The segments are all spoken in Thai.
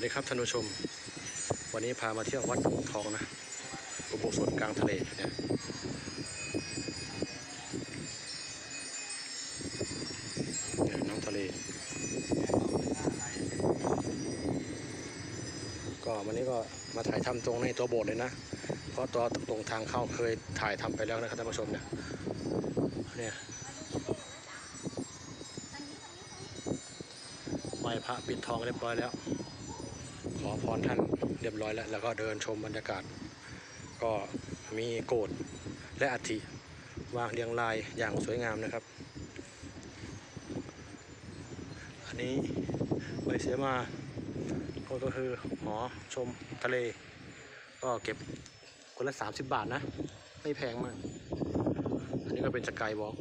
วัสดีครับท่านผู้ชม วันนี้พามาเที่ยววัดหงทองนะอุโบสถกลางทะเลเนี่ยเนี่ยน้ำทะเล ก็วันนี้ก็มาถ่ายทำตรงในตัวโบสถ์เลยนะ เพราะตัวตรงทางเข้าเคยถ่ายทำไปแล้วนะครับท่านผู้ชมเนี่ยเนี่ยไหว้พระปิดทองเรียบร้อยแล้ว ขอพรท่านเรียบร้อยแล้ว แล้วก็เดินชมบรรยากาศ ก็มีโกรธและอัฐิวางเรียงรายอย่างสวยงามนะครับ อันนี้ไปเสียมาก็คือหอชมทะเล ก็เก็บคนละ 30 บาทนะ ไม่แพงมาก อันนี้ก็เป็นสกายวอล์ก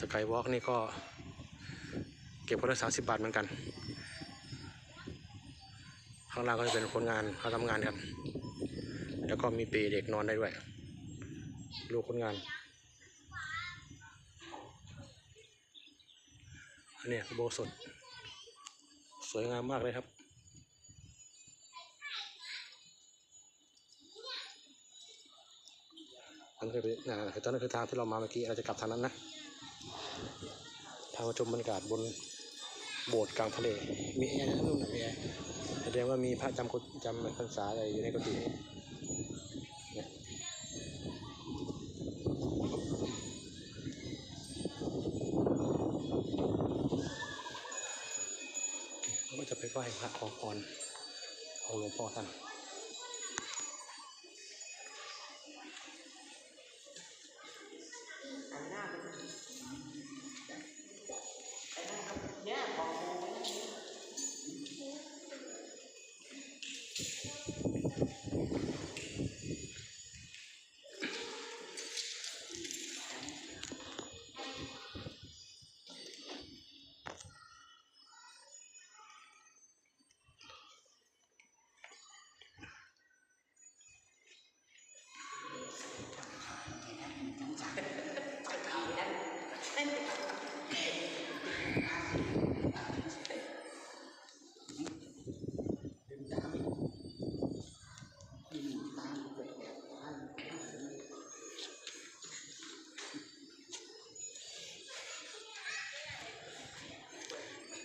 สกายวอล์กนี่ก็เก็บคนละ 30 บาทเหมือนกัน ข้างล่างก็จะเป็นคนงานเขาทำงานกันแล้วก็มีเปลเด็กนอนได้ด้วย ลูกคนงานอันนี้โบสถสวยงามมากเลยครับ อันนี้คืออ่าคือตอนนั้นคือทางที่เรามาเมื่อกี้ เราจะกลับทางนั้นนะทางมาชมบรรยากาศบนโบสถ์กลางทะเล มีแอร์นะนู่นนะมีแอร์ ดงว่ามีพระจำกุจำพรรษาอะไรอยู่ในกุฏิเนี่ยเราก็จะไปไหว้พระขอพรของหลวงพ่อท่าน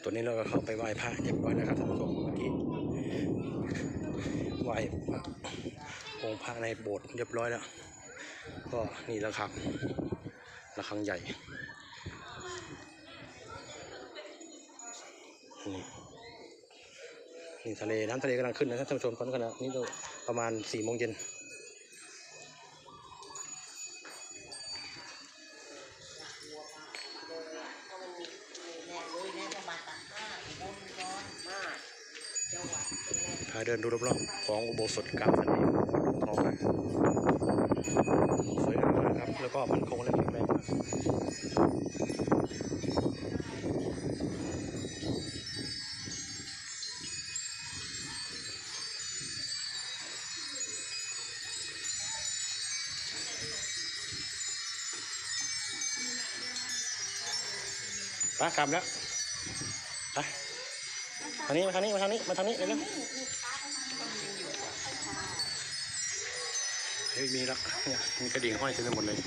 ตัวนี้เราก็เข้าไปไหว้พระเรียบร้อยแล้วครับท่านผู้ชมเมื่อกี้ไหว้พระองค์พระในโบสถ์เรียบร้อยแล้ว ก็นี่ระฆังระฆังใหญ่นี่ทะเลน้ำทะเลกำลังขึ้นนะท่านผู้ชมตอนขณะนี้ประมาณสี่โมงเย็นาเดินดูรอบๆของอุโบสถกลางทะเลวัดหลวงทองนะสวยงามมากครับ แล้วก็มันคงและแข็งแรงมากไปกลับแล้วไปทางนี้มาทางนี้มาทางนี้มาทางนี้เร็วๆเฮ้ยมีแล้วเนี่ยมีกระดิ่งห้อยเต็มไปหมดเลย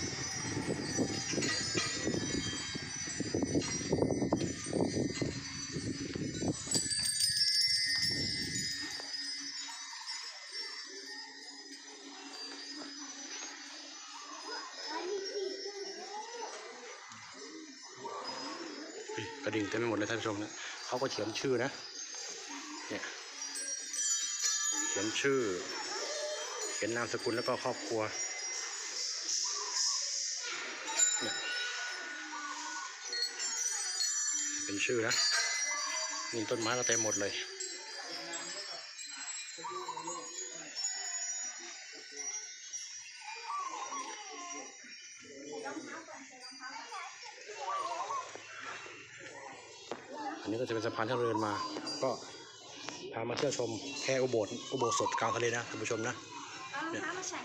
กระดิ่งเต็มไปหมดเลยท่านผู้ชมนะเขาก็เขียนชื่อนะ เนี่ย เขียนชื่อ เขียนนามสกุลแล้วก็ครอบครัวเนี่ยเป็นชื่อนะนี่ต้นไม้ก็เต็มหมดเลยอันนี้ก็จะเป็นสะพานที่เราเดินมา ก็พามาเที่ยวชมแค่อุโบสถอุโบสถกลางทะเลนะท่านผู้ชมนะ อารองเท้ามาใส่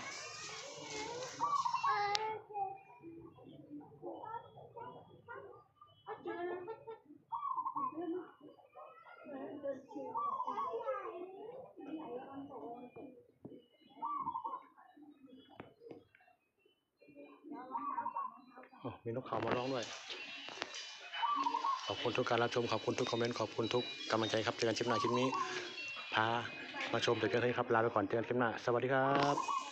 มีนกเขามาร้องด้วย ขอบคุณทุกการรับชม ขอบคุณทุกคอมเมนต์ ขอบคุณทุกกำลังใจครับ เจอกันคลิปหน้าคลิปนี้ พา มาชมถึงกันเลยครับลาไปก่อนเจอกันคลิปหน้าสวัสดีครับ